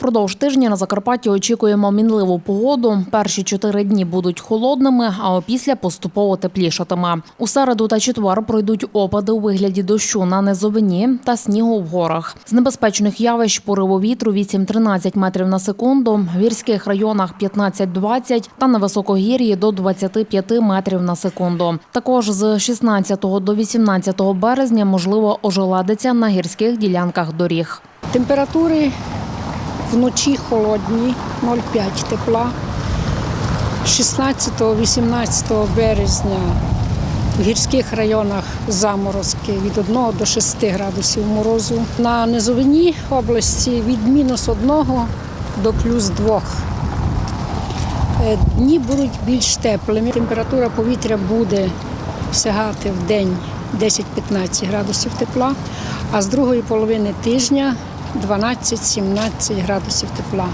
Впродовж тижня на Закарпатті очікуємо мінливу погоду. Перші чотири дні будуть холодними, а опісля поступово теплішатиме. У середу та четвер пройдуть опади у вигляді дощу на низовині та снігу в горах. З небезпечних явищ пориву вітру 8-13 метрів на секунду, в гірських районах 15-20 та на високогір'ї до 25 метрів на секунду. Також з 16 до 18 березня можливо ожеладиться на гірських ділянках доріг. Температури вночі холодні, 0,5 тепла. 16-18 березня в гірських районах заморозки від 1 до 6 градусів морозу. На низовині області від мінус 1 до плюс 2. Е, Дні будуть більш теплими. Температура повітря буде сягати в день 10-15 градусів тепла, а з другої половини тижня 12-17 градусів тепла.